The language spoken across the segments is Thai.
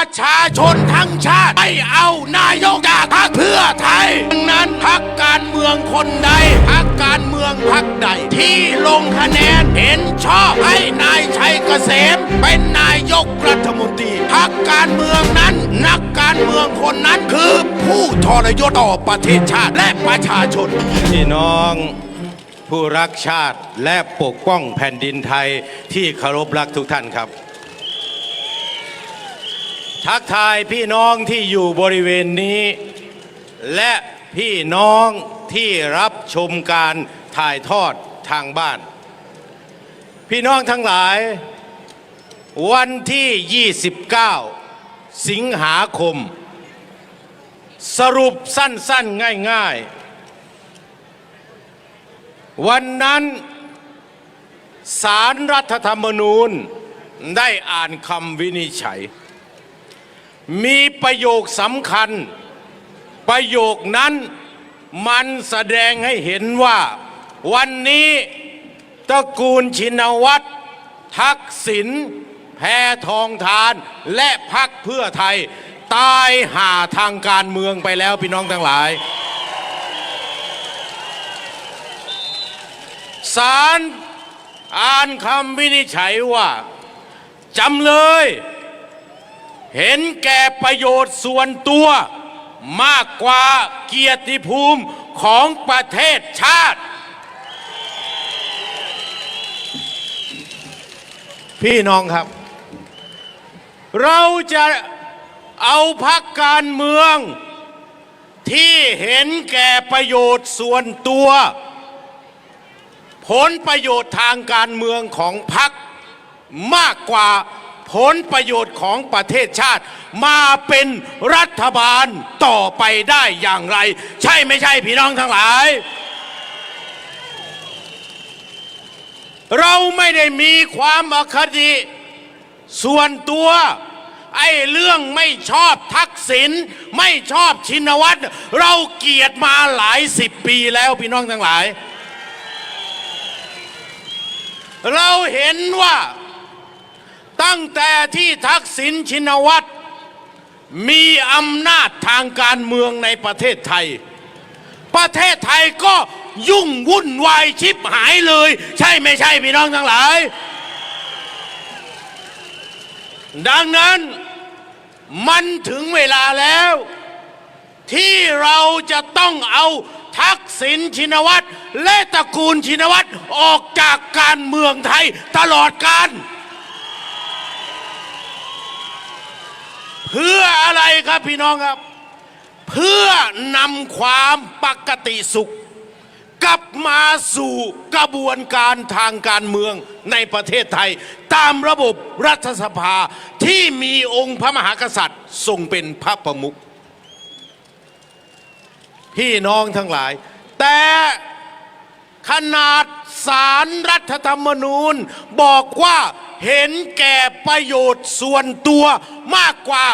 ประชาชนทั้งชาติ ไม่เอานายกจากพรรคเพื่อไทยดังนั้นพรรคการเมืองคนใดพรรคการเมืองพรรคใด ที่ลงคะแนนเห็นชอบให้นายชัยเกษม เป็นนายกรัฐมนตรีพรรคการเมืองนั้น นักการเมืองคนนั้นคือผู้ทรยศต่อประเทศชาติและประชาชนพี่น้องผู้รักชาติและปกป้องแผ่นดินไทยที่เคารพรักทุกท่านครับ ทักทายพี่น้องที่อยู่บริเวณนี้ และพี่น้องที่รับชมการถ่ายทอดทางบ้าน พี่น้องทั้งหลาย วันที่ 29 สิงหาคม สรุปสั้นๆง่ายๆ วันนั้นสารรัฐธรรมนูญได้อ่านคำวินิจฉัย มีประโยคสำคัญ ประโยคนั้นมันแสดงให้เห็นว่า วันนี้ตระกูลชินวัตรทักษิณแพทองทาน และพักเพื่อไทย ตายหาทางการเมืองไปแล้วพี่น้องทั้งหลายศาลอ่านคำวินิจฉัยว่าจำเลย เห็นแก่ประโยชน์ส่วนตัว มากกว่าเกียรติภูมิของประเทศชาติ พี่น้องครับ เราจะเอาพักการเมือง ที่เห็นแก่ประโยชน์ส่วนตัว ผลประโยชน์ทางการเมืองของพรรคมากกว่า ผลประโยชน์ของประเทศชาติ มาเป็นรัฐบาลต่อไปได้อย่างไร ใช่ไม่ใช่พี่น้องทั้งหลาย เราไม่ได้มีความอคติ ส่วนตัวไอ้เรื่องไม่ชอบทักษิณไม่ชอบชินวัตรเราเกลียดมาหลายสิบปีแล้วพี่น้องทั้งหลาย เราเห็นว่า ตั้งแต่ที่ทักษิณชินวัตรมีอำนาจทางการเมืองในประเทศไทย ประเทศไทยก็ยุ่งวุ่นวายชิบหายเลย ใช่ไม่ใช่พี่น้องทั้งหลาย ดังนั้นมันถึงเวลาแล้ว ที่เราจะต้องเอาทักษิณชินวัตรและตระกูลชินวัตรออกจากการเมืองไทยตลอดกาล เพื่ออะไรครับพี่น้องครับ เพื่อนำความปกติสุข กลับมาสู่กระบวนการทางการเมืองในประเทศไทย ตามระบบรัฐสภาที่มีองค์พระมหากษัตริย์ทรงเป็นพระประมุขพี่น้องทั้งหลาย แต่ขนาดสารรัฐธรรมนูญบอกว่า เห็นแก่ประโยชน์ส่วนตัวมากกว่า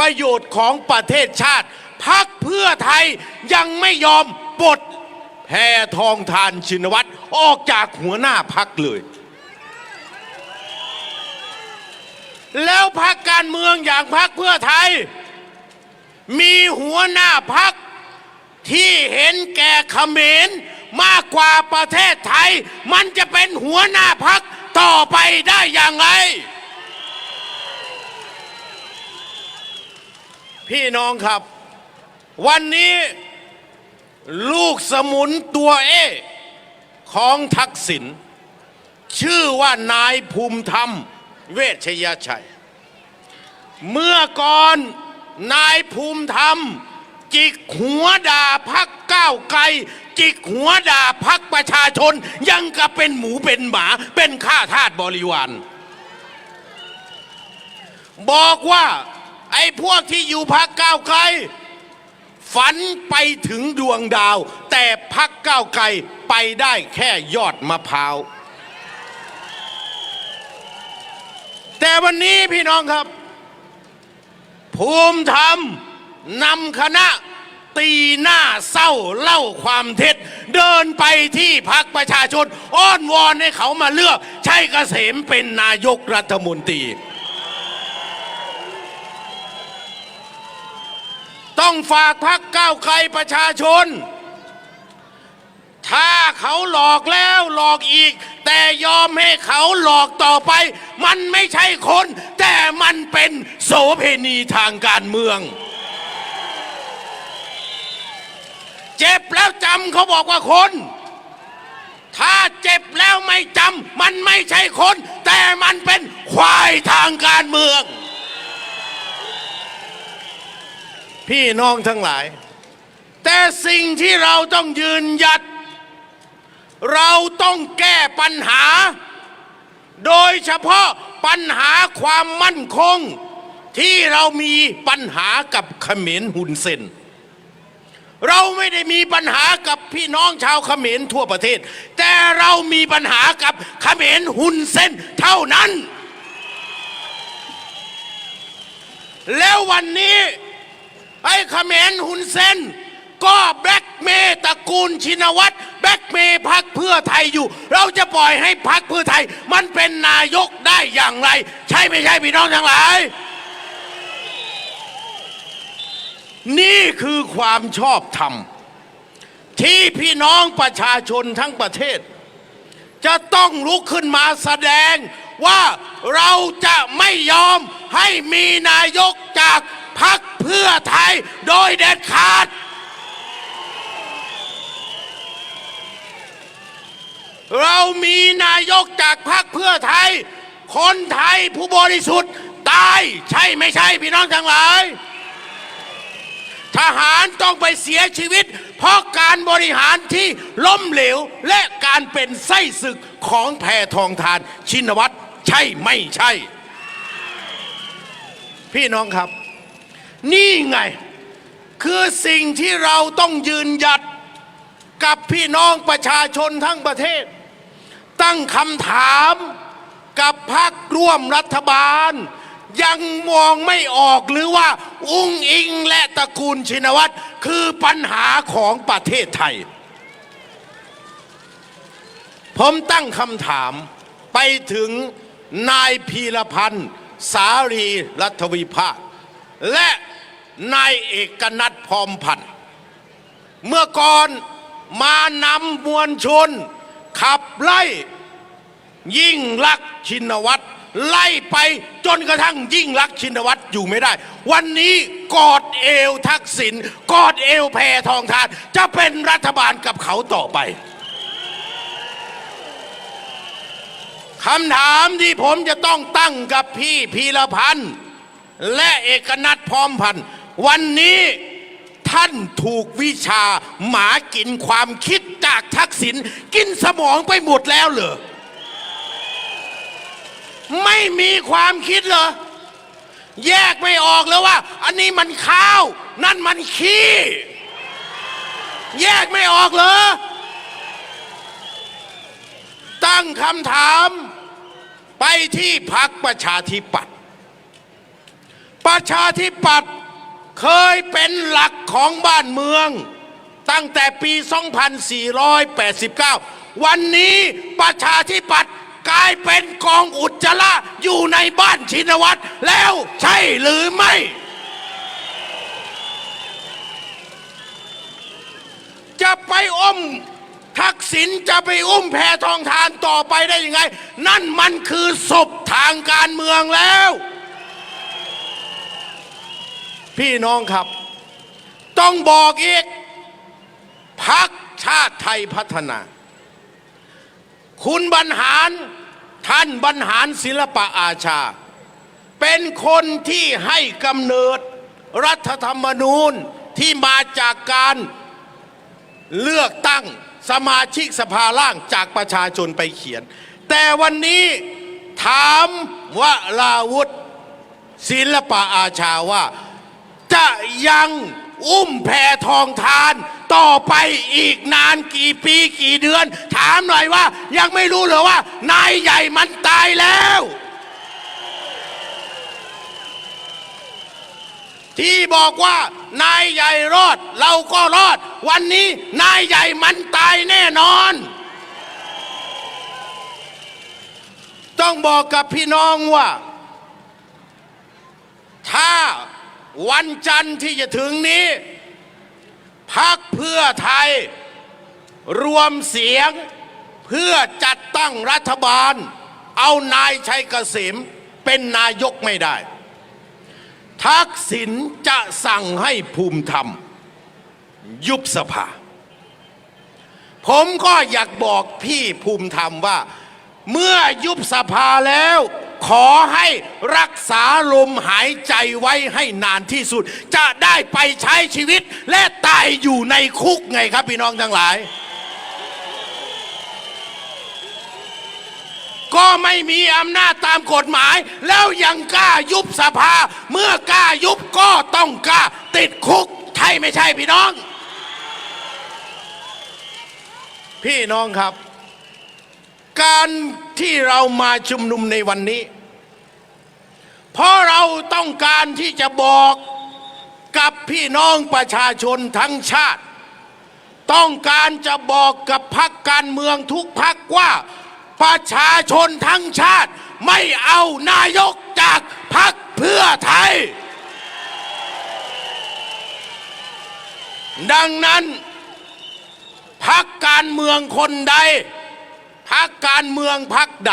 ประโยชน์ของประเทศชาติพักเพื่อไทยยังไม่ยอมปลดแพทองทานชินวัตรออกจากหัวหน้าพักเลย แล้วพักการเมืองอย่างพักเพื่อไทย มีหัวหน้าพักที่เห็นแก่เขมรมากกว่าประเทศไทย มันจะเป็นหัวหน้าพัก ต่อไปได้อย่างไร พี่น้องครับ วันนี้ลูกสมุนตัวเอ ของทักษิณชื่อว่านายภูมิธรรม เวชยชัย เมื่อก่อนนายภูมิธรรม จิกหัวด่าพักก้าวไกล จิกหัวด่าพักประชาชน ยังกับเป็นหมูเป็นหมาเป็นข้าทาสบริวาร บอกว่า ไอ้พวกที่อยู่พักก้าวไกล ฝันไปถึงดวงดาว แต่พักก้าวไกลไปได้แค่ยอดมะพร้าว แต่วันนี้พี่น้องครับ ภูมิธรรมนำคณะ ตีหน้าเศร้าเล่าความเท็จ เดินไปที่พักประชาชน อ้อนวอนให้เขามาเลือกใช้เกษมเป็นนายกรัฐมนตรี ต้องฝากพักก้าวไกลประชาชน ถ้าเขาหลอกแล้วหลอกอีก แต่ยอมให้เขาหลอกต่อไป มันไม่ใช่คน แต่มันเป็นโสเพณีทางการเมือง เจ็บแล้วจำเขาบอกว่าคน ถ้าเจ็บแล้วไม่จำมันไม่ใช่คน แต่มันเป็นควายทางการเมือง พี่น้องทั้งหลาย แต่สิ่งที่เราต้องยืนหยัด เราต้องแก้ปัญหา โดยเฉพาะปัญหาความมั่นคง ที่เรามีปัญหากับเขมรหุ่นเซน เราไม่ได้มีปัญหากับพี่น้องชาวเขมรทั่วประเทศ แต่เรามีปัญหากับเขมรหุ่นเซนเท่านั้น แล้ววันนี้ไอ้เขมรหุ่นเซนก็แบล็กเมย์ตระกูลชินวัตรแบล็กเมย์พักเพื่อไทยอยู่ เราจะปล่อยให้พักเพื่อไทย มันเป็นนายกได้อย่างไร ใช่ไม่ใช่พี่น้องทั้งหลาย นี่คือความชอบธรรม ที่พี่น้องประชาชนทั้งประเทศ จะต้องลุกขึ้นมาแสดงว่าเราจะไม่ยอมให้มีนายกจากพรรคเพื่อไทยโดยเด็ดขาด เรามีนายกจากพรรคเพื่อไทย คนไทยผู้บริสุทธิ์ตายใช่ไม่ใช่พี่น้องทั้งหลาย ทหารต้องไปเสียชีวิต เพราะการบริหารที่ล้มเหลวและการเป็นไส้ศึกของแพทองทานชินวัตรใช่ไม่ใช่ พี่น้องครับ นี่ไง คือสิ่งที่เราต้องยืนหยัดกับพี่น้องประชาชนทั้งประเทศ ตั้งคำถามกับพรรคร่วมรัฐบาล ยังมองไม่ออกหรือว่าอุ้งอิงและตระกูลชินวัตรคือปัญหาของประเทศไทย ผมตั้งคำถามไปถึงนายพีรพันธ์ สารีรัฐวิภาคและนายเอกนัทพรมพันธ์ เมื่อก่อนมานำมวลชน ขับไล่ยิ่งลักษณ์ชินวัตร ไล่ไปจนกระทั่งยิ่งลักชินวัตรอยู่ไม่ได้ วันนี้กอดเอวทักษิณกอดเอวแพทองทาน จะเป็นรัฐบาลกับเขาต่อไปคำถามที่ผมจะต้องตั้งกับพี่พีรพันธ์และเอกนัทพร้อมพันธ์วันนี้ท่านถูกวิชาหมากินความคิดจากทักษิณกินสมองไปหมดแล้วเหรอ ไม่มีความคิดเหรอ แยกไม่ออกเลยว่า อันนี้มันข้าว นั่นมันขี้ แยกไม่ออกเหรอ ตั้งคำถามไปที่พักประชาธิปัตย์ ประชาธิปัตย์เคยเป็นหลักของบ้านเมือง ตั้งแต่ปี 2489 วันนี้ประชาธิปัตย์ กลายเป็นกองอุจจาระอยู่ในบ้านชินวัตรแล้วใช่หรือไม่ จะไปอมทักษิณจะไปอุ้มแพทองทานต่อไปได้ยังไง นั่นมันคือศพทางการเมืองแล้ว พี่น้องครับ ต้องบอกอีกพักชาติไทยพัฒนา คุณบรรหาร ท่านบรรหารศิลปะอาชา เป็นคนที่ให้กำเนิดรัฐธรรมนูญที่มาจากการเลือกตั้งสมาชิกสภาล่างจากประชาชนไปเขียน แต่วันนี้ถามว่าลาวุธศิลปะอาชาว่า จะยังอุ้มแพทองทาน ต่อไปอีกนานกี่ปีกี่เดือน ถามหน่อยว่า ยังไม่รู้เหรอว่า นายใหญ่มันตายแล้ว ที่บอกว่านายใหญ่รอด เราก็รอด วันนี้นายใหญ่มันตายแน่นอน ต้องบอกกับพี่น้องว่า ถ้าวันจันทร์ที่จะถึงนี้ พักเพื่อไทย รวมเสียงเพื่อจัดตั้งรัฐบาล เอานายชัยเกษมเป็นนายกไม่ได้ ทักษิณจะสั่งให้ภูมิธรรม ยุบสภา ผมก็อยากบอกพี่ภูมิธรรมว่า เมื่อยุบสภาแล้ว ขอให้รักษาลมหายใจไว้ให้นานที่สุด จะได้ไปใช้ชีวิต และตายอยู่ในคุกไงครับพี่น้องทั้งหลาย ก็ไม่มีอำนาจตามกฎหมาย แล้วยังกล้ายุบสภา เมื่อกล้ายุบก็ต้องกล้าติดคุกใช่ไม่ใช่พี่น้อง พี่น้องครับ การ ที่เรามาชุมนุมในวันนี้ เพราะเราต้องการที่จะบอกกับพี่น้องประชาชนทั้งชาติ ต้องการจะบอกกับพรรคการเมืองทุกพรรคว่า ประชาชนทั้งชาติไม่เอานายกจากพรรคเพื่อไทย ดังนั้นพักการเมืองคนใด พักการเมืองพักใด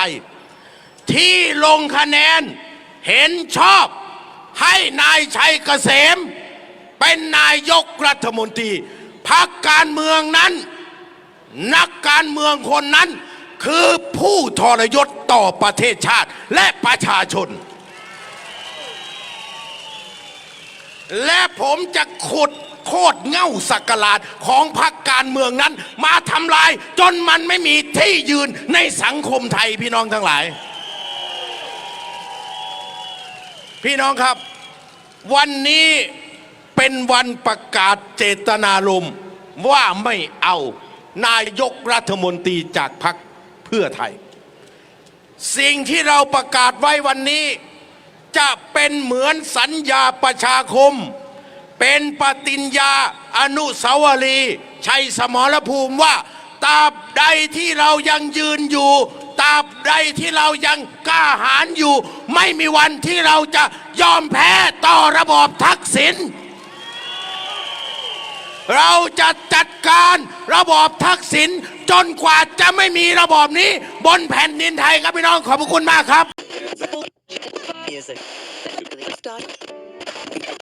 ที่ลงคะแนนเห็นชอบให้นายชัยเกษม เป็นนายกรัฐมนตรีพักการเมืองนั้น นักการเมืองคนนั้น คือผู้ทรยศต่อประเทศชาติและประชาชน และผมจะขุด โคตรเง่าสักการาดของพรรคการเมืองนั้น มาทำลายจนมันไม่มีที่ยืนในสังคมไทยพี่น้องทั้งหลาย พี่น้องครับ วันนี้เป็นวันประกาศเจตนารมณ์ว่าไม่เอานายกรัฐมนตรีจากพรรคเพื่อไทย สิ่งที่เราประกาศไว้วันนี้ จะเป็นเหมือนสัญญาประชาคม เป็นปฏิญญาอนุสาวรีย์ชัยสมรภูมิว่าตราบใดที่เรายังยืนอยู่ตราบใดที่เรายังกล้าหาญอยู่ ไม่มีวันที่เราจะยอมแพ้ต่อระบอบทักษิณเราจะจัดการระบอบทักษิณจนกว่าจะไม่มีระบอบนี้ บนแผ่นดินไทยครับพี่น้องขอบคุณมากครับ